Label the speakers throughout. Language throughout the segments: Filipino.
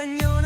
Speaker 1: señor.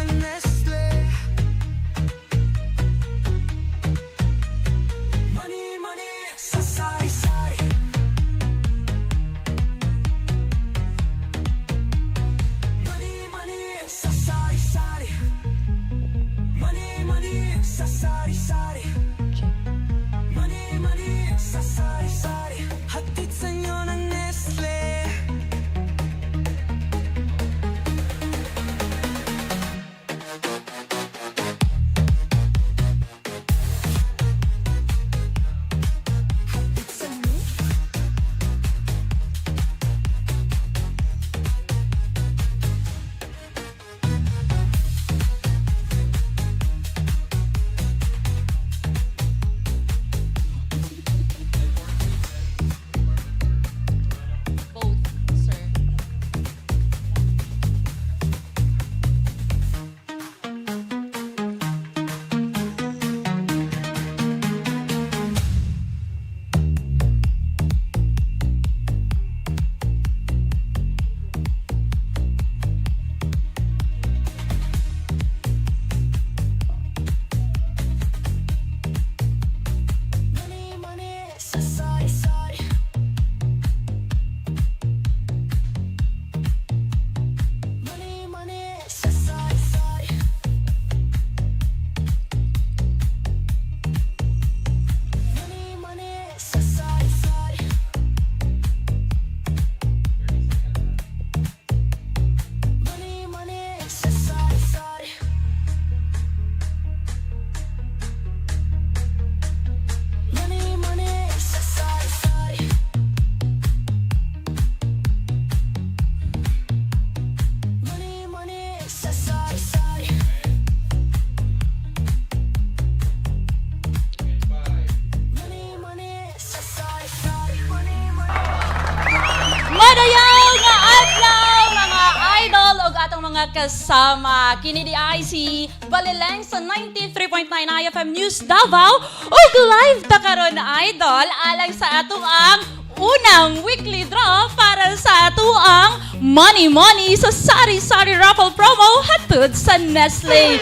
Speaker 1: Kasama kini di ay si Balileng sa 93.9 IFM News Davao ug live ta karon idol alang sa ato ang unang weekly draw para sa ato ang Money Money sa Sari Sari Raffle promo hatod sa Nestle.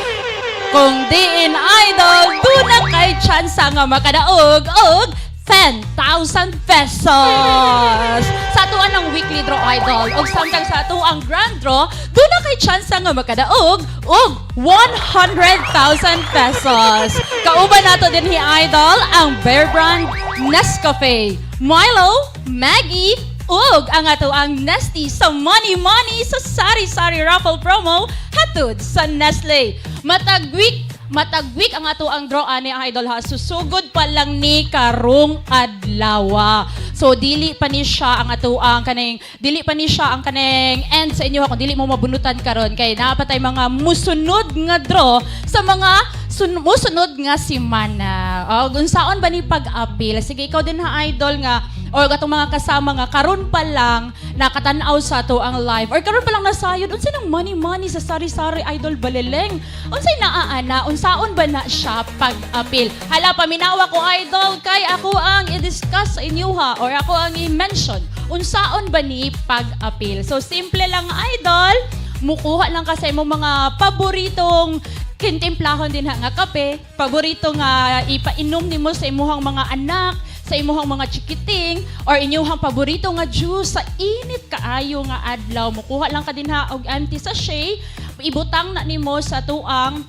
Speaker 1: Kung diin idol, doon na kay chance nga makadaog og 10,000 pesos. Sa atuan ng weekly draw idol ug samtang sa ato ang grand draw, doon na kay chance nga makadaog og 100,000 pesos. Kauban nato din hi idol ang Bear Brand Nescafe, Milo, Maggie, ug ang ato ang Nesty sa Money Money sa Sari Sari Raffle promo hatod sa Nestle. Matagwik matagwik ang ato ang draw ani ang idol ha susugod pa lang ni karong adlaw. So dili pa ni siya ang ato ang kaning dili pa ni siya ang kaning end sa inyo ha kung dili mo mabunutan karon kay napatay mga musunod nga draw sa mga sun musunod nga semana. O unsaon ba ni pag-appeal? Sige ikaw din ha idol nga or katong mga kasama nga karon pa lang nakatanaw sa to ang live. Or karon pa lang nasayod unsa nang money money sa sari-sari idol baleleng unsay naaana unsaon ba na siya pag-appeal hala paminawa ko idol kay ako ang i-discuss sa inyo ha? Or ako ang i-mention. Unsaon ba ni pag-appeal so simple lang idol mukuha lang kasi mo mga paboritong kintimplahon din ha? Nga kape paborito nga ipainom nimo sa imuhang mga anak sa imuhang mga chikiting or inyuhang paborito nga juice sa init kaayo nga adlaw. Mukuha lang ka din ha og anti sachet ibutang na nimo sa tuang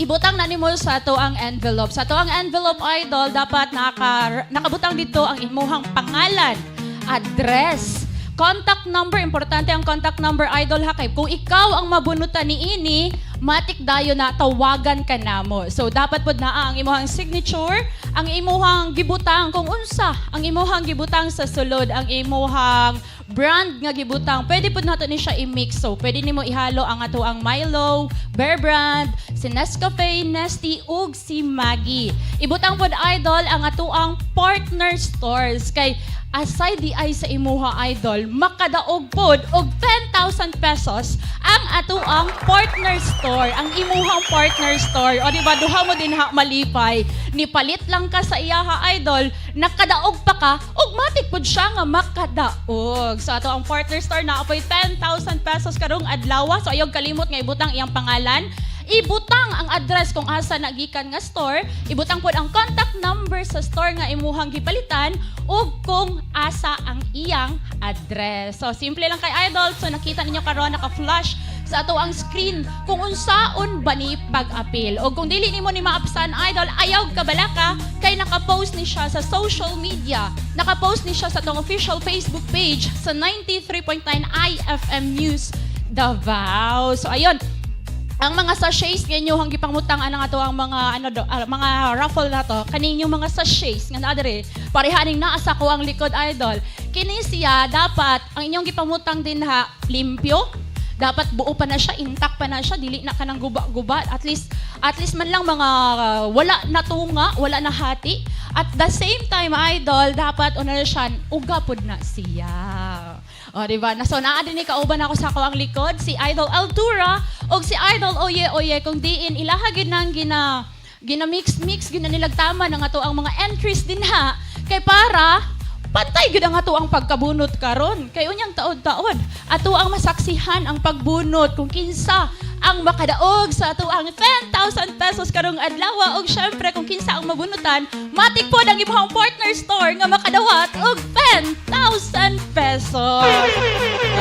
Speaker 1: ibutang na nimo sa to ang envelope. Sa to ang envelope idol dapat naka, nakabutang dito ang imuhang pangalan, address, contact number, importante ang contact number idol ha kay kung ikaw ang mabunutan ni ini, matik dayo na tawagan ka namo. So dapat pod naa ang imuhang signature, ang imuhang gibutang kung unsa, ang imuhang gibutang sa sulod, ang imuhang brand nga gibutang. Pwede pod nato ni siya i-mix. So pwede nimo ihalo ang ato ang Milo, Bear Brand, si Nescafe, Nesty ug si Maggie. Ibutang pod idol ang ato ang partner stores kay aside di ay sa imuha idol makadaog pod og 10,000 pesos ang ato ang partner store ang imuhang partner store o di ba duha mo din ha malipay ni palit lang ka sa iyaha idol nakadaog pa ka og matik pod siya nga makadaog so ato ang partner store na apoy 10,000 pesos karong adlaw. So ayog kalimot nga ibutang iyang pangalan. Ibutang ang address kung asa nagikan nga store, ibutang pod ang contact number sa store nga imuhang gipalitan ug kung asa ang iyang address. So simple lang kay Idol, so nakita ninyo karon naka-flash sa ato ang screen kung unsaon ba ni pag-appeal. O kung dili nimo ni maapsan Idol, ayaw ka balaka kay naka-post ni siya sa social media. Naka-post ni siya sa atong official Facebook page sa 93.9 IFM News Davao. So ayun, ang mga sachets nga hang gipangutang anang ato ang mga ano do, ah, mga raffle na to kaning yung mga sachets nga naa diri parehaning naa sa ko ang likod idol kini siya dapat ang inyong gipamutang din ha limpyo dapat buo pa na siya intact pa na siya dili na kanang guba-guba. At least at least man lang mga uh, wala na tunga wala na hati. At the same time idol dapat una na siya ugapod na siya. O, di ba? Naso naa din ni kauban ako sa ako ang likod, si Idol Altura o si Idol Oye Oye. Kung diin ilaha gid nang gina gina mix mix gina nilagtama ng ato ang mga entries din ha. Kay para Patay gid ang ato ang pagkabunot karon. Kay unyang taod-taod, ato ang masaksihan ang pagbunot kung kinsa ang makadaog sa ato ang 10,000 pesos karong adlaw og syempre kung kinsa ang mabunutan, matik pod ang imong partner store nga makadawat og 10,000 pesos.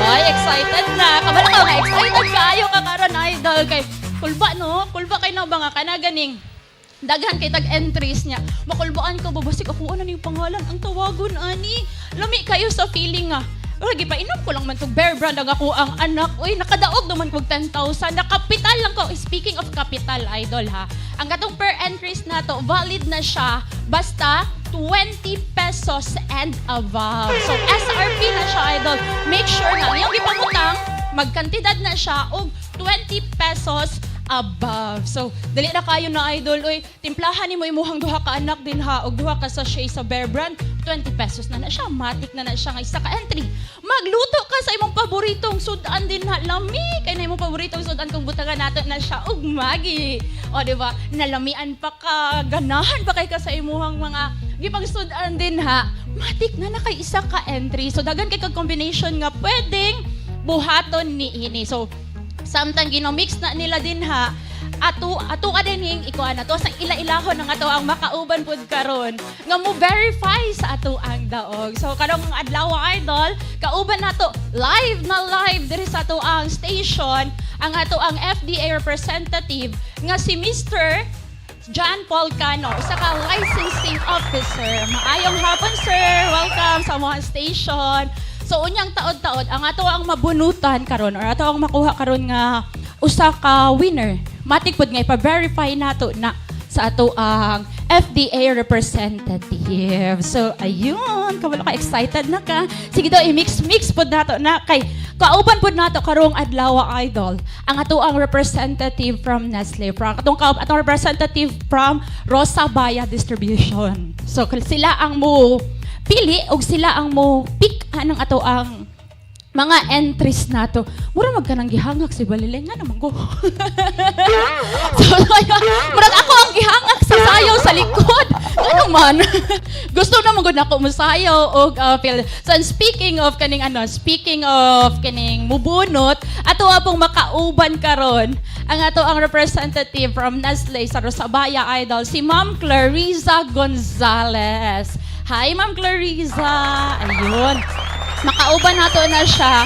Speaker 1: Ay, excited na. Kabala ka nga, excited kayo ka karon idol kay kulba no, kulba kay no ba nga kana ganing daghan kay tag entries niya. Makulbaan ka babasik ako ano ni pangalan ang tawagon ani. Lami kayo sa feeling nga. Lagi pa inom ko lang man tog bear brand ang ako ang anak. Uy, nakadaog naman kog 10,000. Nakapital lang ko. Speaking of capital, idol ha. Ang gatong per entries na to, valid na siya basta 20 pesos and above. So, SRP na siya, idol. Make sure na yung gipangutang, magkantidad na siya og 20 pesos above. So, dali na kayo na idol. Uy, timplahan ni mo imuhang duha ka anak din ha. Og duha ka sa Shea sa Bear Brand. 20 pesos na na siya. Matik na na siya nga isa ka entry. Magluto ka sa imong paboritong sudan din ha. Lami. Kay na imong paboritong sudan kung butangan nato na siya. Og magi. O, di ba? Nalamian pa ka. Ganahan pa kay ka sa imuhang mga gipang sudan din ha. Matik na na kay isa ka entry. So, dagan kay kag combination nga pwedeng buhaton ni ini. So, samtang ginomix na nila din ha ato ato ka din hing ikuha na to sa ila-ilahon ng ato ang makauban pud karon nga mo verify sa ato ang daog so karong adlaw idol kauban nato live na live diri sa ato ang station ang ato ang FDA representative nga si Mr. John Paul Cano, isa ka licensing officer. Maayong hapon, sir. Welcome sa mga station. So unyang taod-taod ang ato ang mabunutan karon or ato ang makuha karon nga usa ka winner. Matik pud nga ipa-verify nato na sa ato ang FDA representative. So ayun, kabalo ka excited na ka. Sige daw i-mix-mix pud nato na kay kauban pud nato karong adlaw idol. Ang ato ang representative from Nestle. From atong ka atong representative from Rosa Baya Distribution. So sila ang mo pili og sila ang mo pick anang ato ang mga entries nato. Mura magka nang gihangak si Balilay nga naman ko. so, murag ako ang gihangak sa sayaw sa likod. Ano man? Gusto na magod ako musayaw og uh, feel. So, speaking of kaning ano, speaking of kaning mubunot, ato pong makauban karon ang ato ang representative from Nestle sa Rosabaya Idol, si Ma'am Clariza Gonzalez. Hi, Ma'am Clariza. Ayun. Makauban nato na siya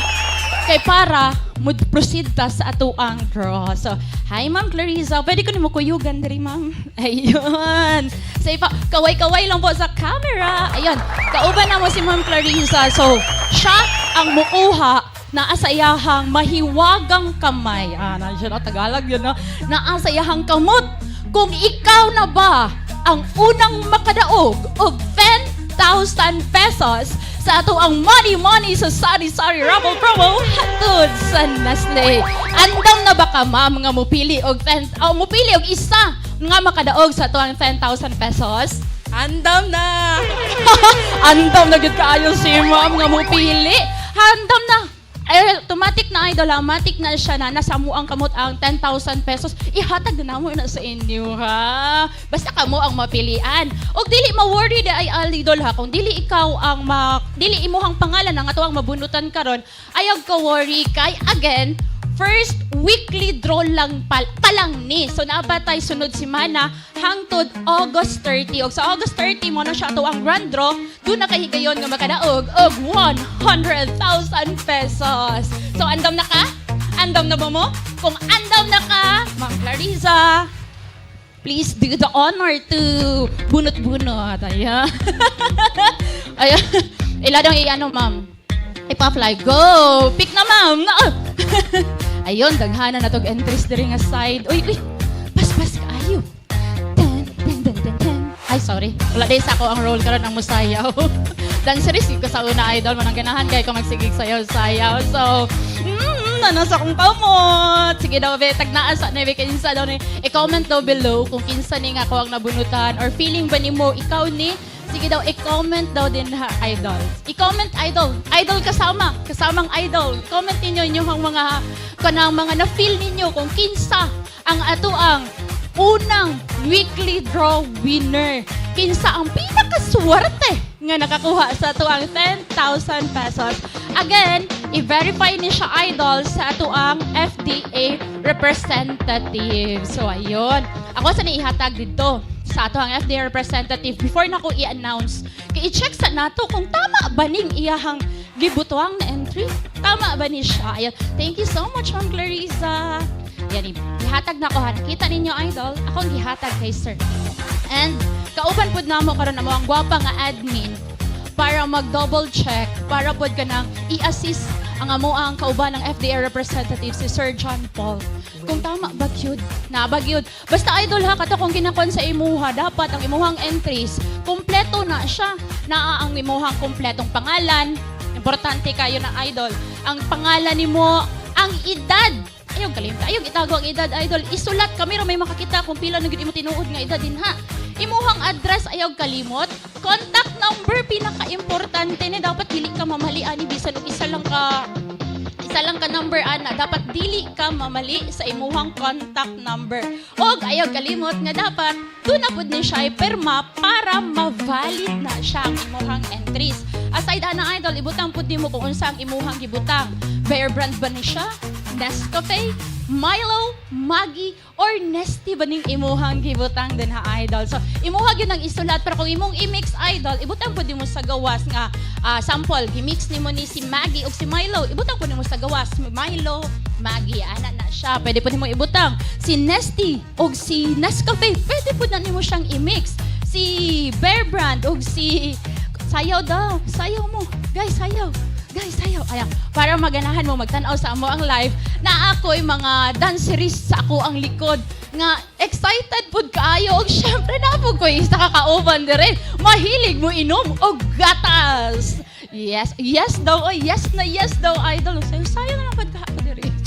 Speaker 1: kay para mood proceed ta sa ato ang draw. So, hi Ma'am Clariza. Pwede ko ni mo kuyugan diri, Ma'am. Ayun. Say pa, kaway-kaway lang po sa camera. Ayun. Kauban na mo si Ma'am Clariza. So, siya ang mukuha naa sa iyahang mahiwagang kamay. Ah, na siya na Tagalog yun, no? Naa sa iyahang kamot. Kung ikaw na ba ang unang makadaog og 10,000 pesos sa ato ang Money Money sa Sari Sari Raffle Promo hatod sa Nestle. Andam na ba ka ma'am nga mupili og 10 oh, mupili og isa nga makadaog sa ato ang 10,000 pesos?
Speaker 2: Andam na!
Speaker 1: Andam na gid kaayo si ma'am nga mupili. Handam na. Ay, automatic na idol, automatic na siya na nasa mo ang kamot ang 10,000 pesos. Ihatag na namo na sa inyo ha. Basta kamo ang mapilian. Og dili ma-worry di ay al idol ha kung dili ikaw ang ma dili imuhang pangalan ang ato ang mabunutan karon. Ayog ka worry kay again first weekly draw lang pal palang ni. So naabatay sunod si Mana hangtod August 30. Og sa August 30 mo na siya to ang grand draw, doon na kahigayon nga makadaog og 100,000 pesos. So andam na ka? Andam na ba mo? Kung andam na ka, Ma'am Clarissa, please do the honor to bunot-bunot. Ayan. Ayan. Iladang i-ano, ma'am. Ipa-fly. Go! Pick na, ma'am! Na Ayun, daghana na tog entries diri nga side. Uy, uy! Pas-pas ka ayo. Ten, ten, ten, ten, ten. Ay, sorry. Wala din sa ako ang role karon ang musayaw. Dancerist ko sa una idol man ang ganahan kay ko magsigig sayaw-sayaw. So, mm, nanas akong kamot. Sige daw, be, tagnaan sa nebe kinsa daw ni. I-comment daw below kung kinsa ni nga ako ang nabunutan or feeling ba nimo ikaw ni Sige daw, i-comment daw din ha, idol. I-comment, idol. Idol kasama. Kasamang idol. Comment ninyo inyong mga, kanang mga na-feel ninyo kung kinsa ang ato ang unang weekly draw winner. Kinsa ang pinakaswerte nga nakakuha sa ato ang 10,000 pesos. Again, i-verify ni siya idol sa ato ang FDA representative. So, ayun. Ako sa ihatag dito sa ato ang FDA representative before na ko i-announce. Kaya i-check sa nato kung tama ba ning iyahang gibutuang na entry. Tama ba ni siya? Ayan. Thank you so much, Ma'am Clarissa. Yan, ihatag na ko ha. Nakita ninyo, idol, akong gihatag kay sir. And kauban pud namo karon namo ang gwapa nga admin para mag-double check, para pud ka nang i-assist ang amo ang kauban ng FDA representative si Sir John Paul. Kung tama ba yun? Na ba yun? Basta idol ha, kato kung ginakon sa imuha, dapat ang imuhang entries, kompleto na siya. Naa ang imuhang kompletong pangalan, importante kayo na idol. Ang pangalan nimo, ang edad, Ayaw kalimta. Ayaw itago ang edad, idol. Isulat kami ro may makakita kung pila na gid imo tinuod nga edad din ha. Imuhang address ayaw kalimot. Contact number pinaka-importante ni dapat dili mamali ani bisan og isa lang ka isa lang ka number ana dapat dili ka mamali sa imuhang contact number. Og ayaw kalimot nga dapat doon na pud ni siya perma para ma-valid na siya ang imuhang entries. Aside ana idol, ibutang pud nimo kung unsa ang imuhang gibutang. Bear brand ba ni siya? Nescafe, Milo, Maggi, or Nesty ba ning imuhang gibutang din ha idol. So imuha gyud ang isulat pero kung imong i-mix idol, ibutang pud nimo sa gawas nga ah, sample gi-mix nimo ni si Maggi ug si Milo, ibutang pud nimo sa gawas Milo, Maggi ana na siya. Pwede pud nimo ibutang si Nesty ug si Nescafe, pwede pud na nimo siyang i-mix. Si Bear Brand ug si sayaw daw, sayaw mo. Guys, sayaw. Guys, sayaw. Ayan, para maganahan mo magtanaw sa amo ang live na ako'y mga danceries sa ako ang likod. Nga excited pud kaayo og syempre na po ko isa kakauban dire mahilig mo inom og gatas. Yes yes daw oh, yes na yes daw idol. Sayo sayo na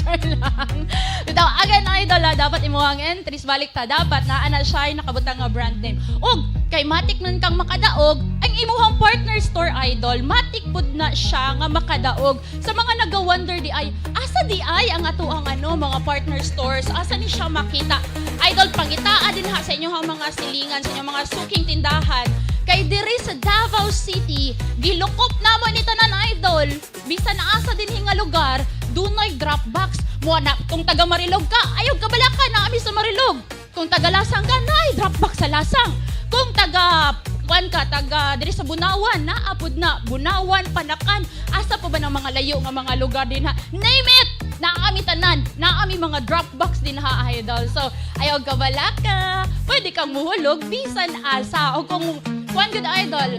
Speaker 1: Char lang. Daw again idol ah, dapat imo ang entries balik ta dapat na siya ay nakabutang nga brand name. Og kay matik nun kang makadaog ang imuhang partner store idol matik pud na siya nga makadaog. Sa mga naga-wonder di ay asa di ay ang ato ang ano mga partner stores? Asa ni siya makita? Idol pangitaa din ha sa inyong mga silingan sa inyong mga suking tindahan. Kay diri sa Davao City gilukop namon ni tanan idol. Bisan na asa din nga lugar dunay drop box mo na kung taga Marilog ka ayaw ka bala ka na ami sa Marilog kung taga Lasang ka na drop box sa Lasang kung taga Kuan ka, taga diri sa Bunawan, naapod na, Bunawan, Panakan, asa pa ba ng mga layo nga mga lugar din ha? Name it! Naami tanan, naami mga drop box din ha, idol. So, ayaw ka bala ka, pwede kang muhulog, bisan asa, o kung, kuan good idol,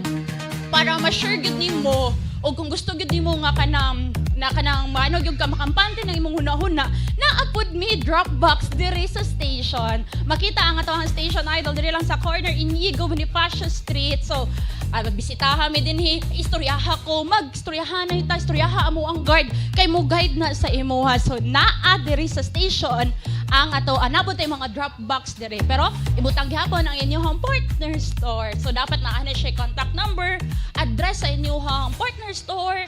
Speaker 1: para ma-sure gud nimo, o kung gusto gud nimo nga kanang na kanang manog yung kamakampante ng imong huna-huna na apod mi Dropbox diri sa station. Makita ang ato ang station idol diri lang sa corner Inigo Bonifacio Street. So, ay magbisitaha mi din hi. Istoryaha ko magstoryahan na ita istoryaha amo ang guard. Kay mo guide na sa imuha so naa diri sa station ang ato anabot ay mga Dropbox diri. Pero ibutang gihapon ang inyong partner store. So dapat naa na siya contact number address sa inyong partner store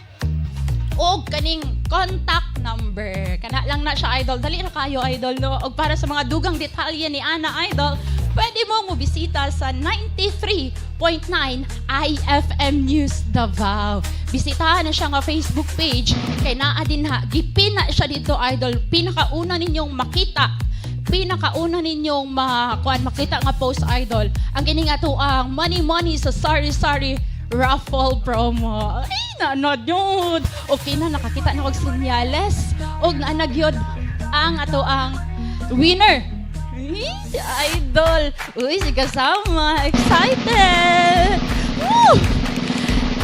Speaker 1: og kaning contact number. Kana lang na siya idol. Dali na kayo idol no. Og para sa mga dugang detalye ni Ana Idol, pwede mo mo bisita sa 93.9 IFM News Davao. Bisitahan na siya nga Facebook page kay naa din ha gipin na siya dito idol. Pinakauna ninyong makita pinakauna ninyong makakuan makita nga post idol ang kini nga to ang money money sa sorry sorry raffle promo. Ay nanod yun. Okay na nakakita na og senyales. Og naanag yun. Ang ato ang winner. Ay, idol. Uy si kasama. Excited. Woo!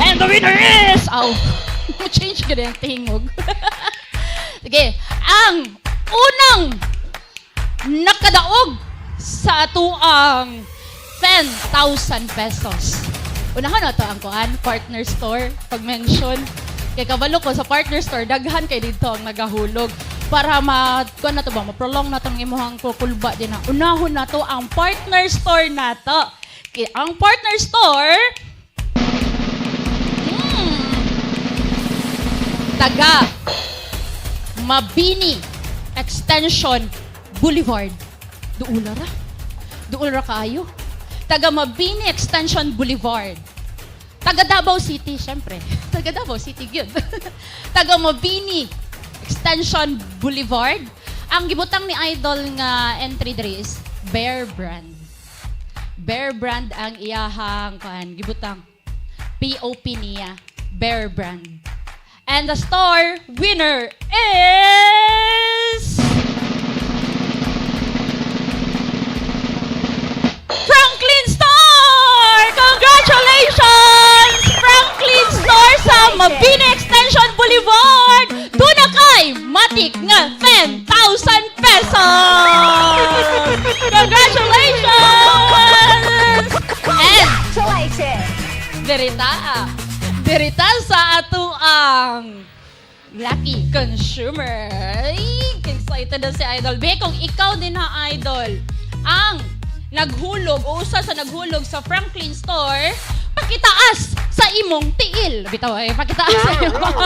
Speaker 1: and the winner is oh change ka yung tingog. Sige ang unang nakadaog sa ato ang 10,000 pesos. Unahan na to ang kuan, partner store, pag-mention. Kay kabalo ko sa partner store, daghan kay dito ang nagahulog. Para ma, kuan na to ba, ma-prolong na tong imuhang kukulba din na. Unahon na to ang partner store na to. Kay, ang partner store, hmm, taga Mabini Extension Boulevard. Duula ra. Duula ra kaayo. Taga Mabini Extension Boulevard. Taga Davao City, syempre. Taga Davao City, good. Taga Mabini Extension Boulevard. Ang gibutang ni Idol nga entry diri is Bear Brand. Bear Brand ang iyahang kan gibutang POP niya. Bear Brand. And the store winner is Mabini Extension Boulevard! Doon na kay Matik nga 10,000 pesos! Congratulations! And! Derita, derita sa ato ang lucky consumer. Ay, excited na si Idol. Be, kung ikaw din na Idol, ang naghulog o usa sa naghulog sa Franklin Store, pakitaas sa imong tiil. Bitaw ay, pakitaas sa imong.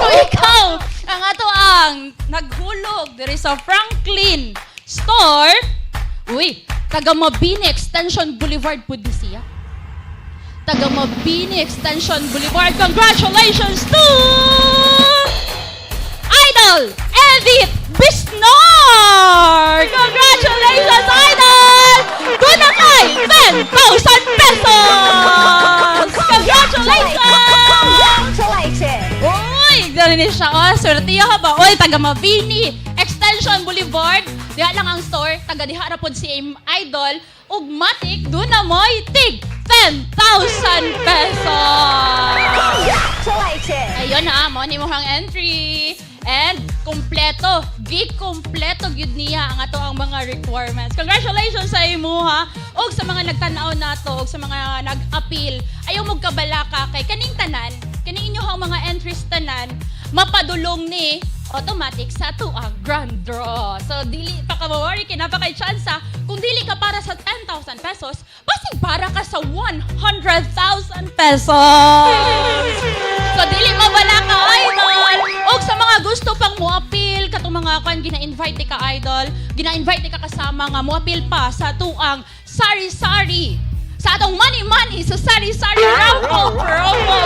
Speaker 1: kung ikaw ang ato ang naghulog diri sa Franklin Store, uy, taga Mabini Extension Boulevard po di siya taga Mabini Extension Boulevard. Congratulations to Idol Edith Bisnor! Congratulations, Idol! Doon na kay 10,000 pesos! Congratulations!
Speaker 2: Congratulations!
Speaker 1: Uy, gano'n siya. Oh, swertiyo ka ba? Uy, taga Mabini Extension Boulevard. Diha lang ang store. Taga diha ra pod si Idol. Ug matik, doon na mo'y tig 10,000 pesos!
Speaker 2: Congratulations!
Speaker 1: Ayun na, mo ni mohang entry. And kumpleto, gi kumpleto gyud niya ang ato ang mga requirements. Congratulations sa imo ha. Og sa mga nagtanaw nato og sa mga nag-appeal, ayaw mo kabalaka kay kaning tanan, kaning inyo mga entries tanan, mapadulong ni automatic sa ato ang grand draw. So dili pa ka worry kay napaka chance kung dili ka para sa 10,000 pesos, basig para ka sa 100,000 pesos. So dili mabala ka idol. Og sa mga gusto pang mo-appeal katong mga kan gina-invite ka idol, gina-invite ka kasama nga mo-appeal pa sa tuang sari-sari sa atong money money sa sari-sari raffle promo.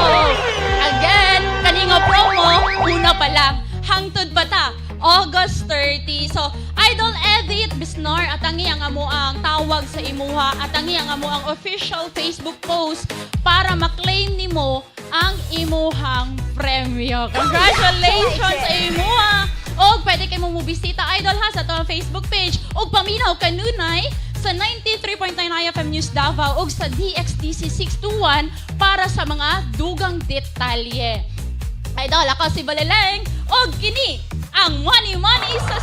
Speaker 1: Again, kaninga promo una pa lang hangtod pa ta August 30. So, Idol Edit Bisnor at ang iyang amo ang tawag sa imuha at ang iyang amo ang official Facebook post para maklaim nimo ang imuhang premyo. Congratulations sa imuha! O pwede kayo mo bisita Idol ha sa atong Facebook page o paminaw kanunay sa 93.9 IFM News Davao ug sa DXDC 621 para sa mga dugang detalye. Idol, ako si Baleleng. O kini, ang Money Money sa